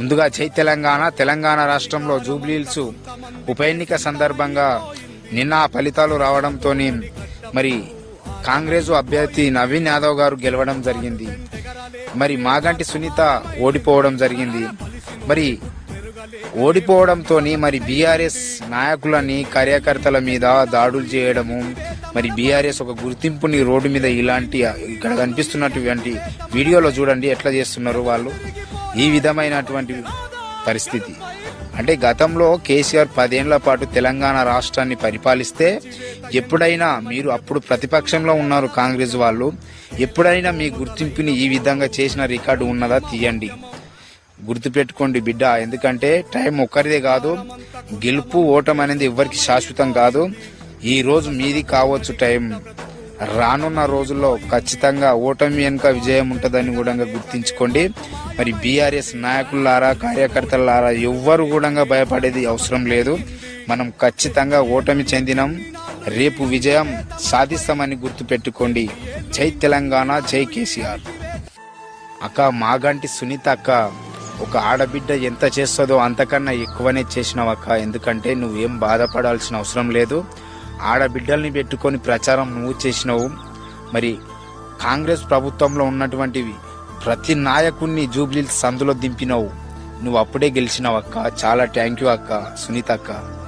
ముందుగా జై తెలంగాణ. తెలంగాణ రాష్ట్రంలో జూబ్లీల్స్ ఉప ఎన్నిక సందర్భంగా నిన్న ఫలితాలు రావడంతో మరి కాంగ్రెస్ అభ్యర్థి నవీన్ యాదవ్ గారు గెలవడం జరిగింది. మరి మాగంటి సునీత ఓడిపోవడం జరిగింది. మరి ఓడిపోవడంతో మరి బీఆర్ఎస్ నాయకులని కార్యకర్తల మీద దాడులు చేయడము మరి బీఆర్ఎస్ ఒక గుర్తింపుని రోడ్డు మీద ఇలాంటి ఇక్కడ కనిపిస్తున్నటువంటి వీడియోలో చూడండి ఎట్లా చేస్తున్నారు వాళ్ళు? ఈ విధమైనటువంటి పరిస్థితి. అంటే గతంలో కేసీఆర్ పదేళ్ళ పాటు తెలంగాణ రాష్ట్రాన్ని పరిపాలిస్తే ఎప్పుడైనా మీరు అప్పుడు ప్రతిపక్షంలో ఉన్నారు కాంగ్రెస్ వాళ్ళు. ఎప్పుడైనా మీ గుర్తింపుని ఈ విధంగా చేసిన రికార్డు ఉన్నదా తీయండి. గుర్తుపెట్టుకోండి బిడ్డ. ఎందుకంటే టైం ఒక్కరిదే కాదు గెలుపు ఓటం అనేది ఎవరికి శాశ్వతం కాదు. ఈ రోజు మీది కావచ్చు టైం. రానున్న రోజుల్లో ఖచ్చితంగా ఓటమి వెనుక విజయం ఉంటుందని కూడా గుర్తించుకోండి. మరి బీఆర్ఎస్ నాయకులారా కార్యకర్తలారా ఎవ్వరు కూడా భయపడేది అవసరం లేదు. మనం ఖచ్చితంగా ఓటమి చెందినాం. రేపు విజయం సాధిస్తామని గుర్తుపెట్టుకోండి. జై తెలంగాణ జై కేసీఆర్. అక్క మాగంటి సునీత అక్క ఒక ఆడబిడ్డ ఎంత చేస్తుందో అంతకన్నా ఎక్కువనే చేసినావు అక్క ఎందుకంటే నువ్వేం బాధపడాల్సిన అవసరం లేదు. ఆడబిడ్డల్ని పెట్టుకొని ప్రచారం నువ్వు చేసినావు. మరి కాంగ్రెస్ ప్రభుత్వంలో ఉన్నటువంటివి ప్రతి నాయకుణ్ణి జూబ్లీ సందులో దింపినావు. నువ్వు అప్పుడే గెలిచినావు అక్క. చాలా థ్యాంక్ యూ అక్క. సునీత అక్క.